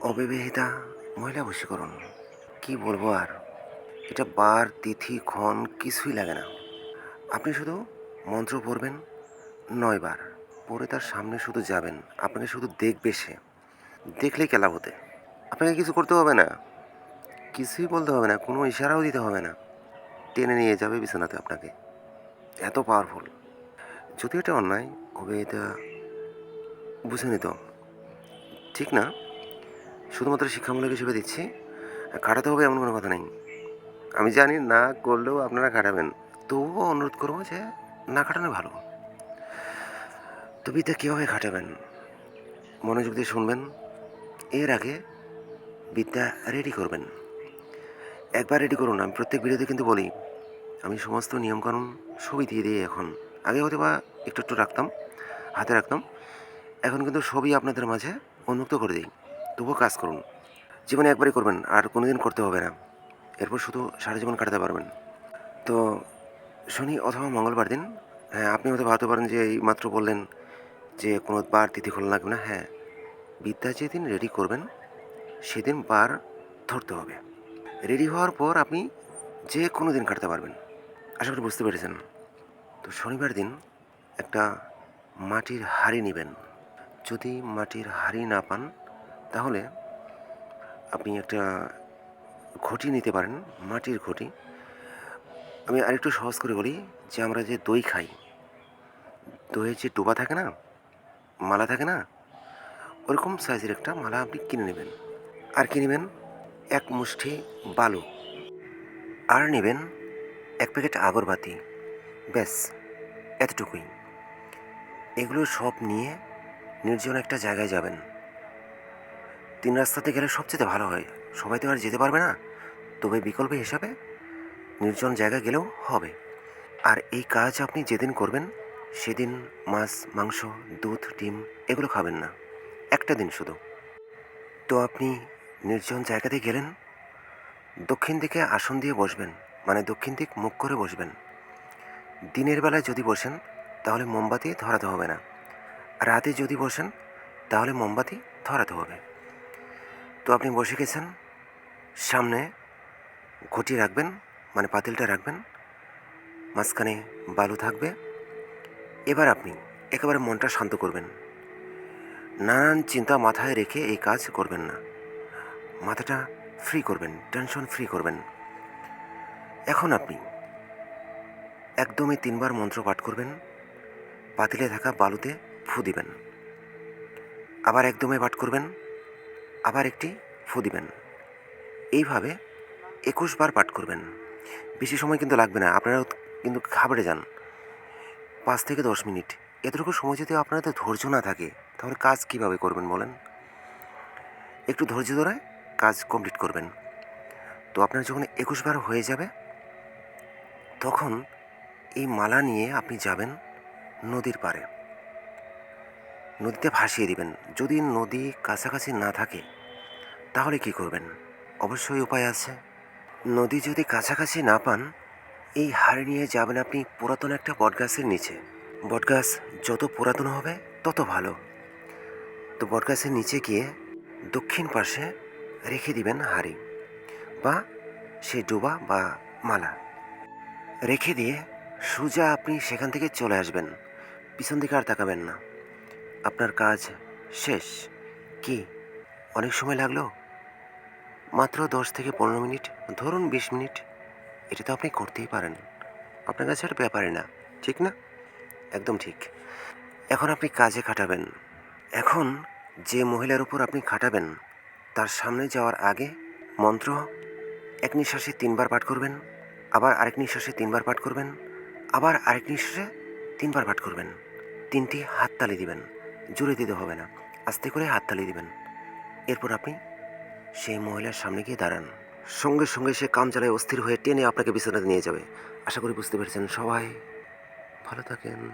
অবিবাহিতা মহিলা বশীকরণ কি বলব আর? এটা বার, তিথি, ক্ষণ কিছুই লাগে না। আপনি শুধু মন্ত্র পড়বেন, নয় বার। পরে তার সামনে শুধু যাবেন, আপনাকে শুধু দেখবে সে। দেখলেই কেলা হতে। আপনাকে কিছু করতে হবে না। কিছুই বলতে হবে না, কোনো ইশারাও দিতে হবে না। টেনে নিয়ে যাবে বিছানাতে আপনাকে। এত পাওয়ারফুল যদি এটা অন্যায় হবে বুঝে নিত। ঠিক না? শুধুমাত্র শিক্ষামূলক হিসেবে দিচ্ছি। খাটাতে হবে এমন কোনো কথা নেই। আমি জানি না করলেও আপনারা খাটাবেন। তবুও অনুরোধ করব যে না খাটানো ভালো। তো বিদ্যা কীভাবে খাটাবেন? মনোযোগ দিয়ে শুনবেন। এর আগে বিদ্যা রেডি করবেন। একবার রেডি করুন। আমি প্রত্যেক ভিডিওতে কিন্তু বলি, আমি সমস্ত নিয়মকানুন সবই দিয়ে দিই এখন। আগে হয়তো বা একটু একটু রাখতাম, হাতে রাখতাম। এখন কিন্তু সবই আপনাদের মাঝে উন্মুক্ত করে দিই। তবুও কাজ করুন। জীবনে একবারই করবেন, আর কোনো দিন করতে হবে না। এরপর শুধু সারা জীবন কাটাতে পারবেন। তো, শনি অথবা মঙ্গলবার দিন হ্যাঁ আপনি হয়তো ভাবতে পারেন যে এই মাত্র বললেন যে কোনো বার তিথি খোলা লাগবে না। হ্যাঁ বিদ্যা যেদিন রেডি করবেন, সেদিন বার ধরতে হবে। রেডি হওয়ার পর আপনি যে কোনো দিন কাটতে পারবেন। আশা করি বুঝতে পেরেছেন। তো শনিবার দিন একটা মাটির হাঁড়ি নেবেন। যদি মাটির হাঁড়ি না পান তাহলে আপনি একটা ঘটি নিতে পারেন, মাটির ঘটি। আমি আরেকটু সহজ করে বলি যে আমরা যে দই খাই, দইয়ের যে ডোবা থাকে না, মালা থাকে না, ওরকম সাইজের একটা মালা আপনি কিনে নেবেন। আর কি নেবেন? এক মুষ্টি বালু। আর নেবেন এক প্যাকেট আগরবাতি। ব্যাস, এতটুকুই। এগুলো সব নিয়ে নির্জন একটা জায়গায় যাবেন। তিন রাস্তাতে গেলে সবচেয়ে ভালো হয়। সবাই তো আর যেতে পারবে না। তবে বিকল্প হিসাবে নির্জন জায়গা গেলেও হবে। আর এই কাজ আপনি যেদিন করবেন, সেদিন মাছ, মাংস, দুধ, ডিম এগুলো খাবেন না। একটা দিন শুধু। তো আপনি নির্জন জায়গাতে গেলেন, দক্ষিণ দিকে আসন দিয়ে বসবেন মানে দক্ষিণ দিক মুখ করে বসবেন। দিনের বেলায় যদি বসেন, তাহলে মোমবাতি ধরাতে হবে না। রাতে যদি বসেন, তাহলে মোমবাতি ধরাতে হবে। তো আপনি বসে গেছেন। সামনে ঘটি রাখবেন মানে পাতিলটা রাখবেন। মাঝখানে বালু থাকবে। এবার আপনি একেবারে মনটা শান্ত করবেন। নানান চিন্তা মাথায় রেখে এই কাজ করবেন না। মাথাটা ফ্রি করবেন টেনশন ফ্রি করবেন। এখন আপনি একদমই তিনবার মন্ত্র পাঠ করবেন, পাতিলে থাকা বালুতে ফু দিবেন। আবার একদমে পাঠ করবেন আবার একটি ফু দিবেন। এইভাবে একুশ বার পাঠ করবেন। বেশি সময় কিন্তু লাগবে না, আপনারাও কিন্তু ঘাবড়ে যান। পাঁচ থেকে দশ মিনিট। এতটুকু সময় যদি আপনাদের ধৈর্য না থাকে, তাহলে কাজ কীভাবে করবেন বলেন? একটু ধৈর্য ধরে কাজ কমপ্লিট করবেন। তো আপনার যখন একুশ বার হয়ে যাবে, তখন এই মালা নিয়ে আপনি যাবেন নদীর পাড়ে। নদীতে ভাসিয়ে দিবেন। যদি নদী কাছাকাছি না থাকে, তাহলে কি করবেন? অবশ্যই উপায় আছে। নদী যদি কাছাকাছি না পান, এই হাড়ি নিয়ে যাবেন আপনি পুরাতন একটা বটগাছের নিচে। বটগাছ যত পুরাতন হবে, তত ভালো। তো বটগাছের নিচে গিয়ে দক্ষিণ পাশে রেখে দিবেন হাড়ি বা সে ডোবা বা মালা। রেখে দিয়ে সোজা আপনি সেখান থেকে চলে আসবেন। পিছন দিকে আর তাকাবেন না। আপনার কাজ শেষ কি? অনেক সময় লাগল? মাত্র দশ থেকে পনেরো মিনিট, ধরুন বিশ মিনিট। এটা তো আপনি করতেই পারেন। আপনার কাছে আর ব্যাপারে না, ঠিক না? একদম ঠিক। এখন আপনি কাজে খাটাবেন। এখন যে মহিলার উপর আপনি খাটাবেন, তার সামনে যাওয়ার আগে মন্ত্র এক নিঃশ্বাসে তিনবার পাঠ করবেন, আবার আরেক নিঃশ্বাসে তিনবার পাঠ করবেন, আবার আরেক নিঃশ্বাসে তিনবার পাঠ করবেন। তিনটি হাততালি দিবেন। জুড়ে দিতে হবে না। আস্তে করে হাততালি দিবেন। এরপর আপনি সেই মহিলার সামনে গিয়ে দাঁড়ান। সঙ্গে সঙ্গে সে কাম চালায় অস্থির হয়ে টেনে আপনাকে বিছানাতে নিয়ে যাবে। আশা করি বুঝতে পেরেছেন সবাই। ভালো থাকেন।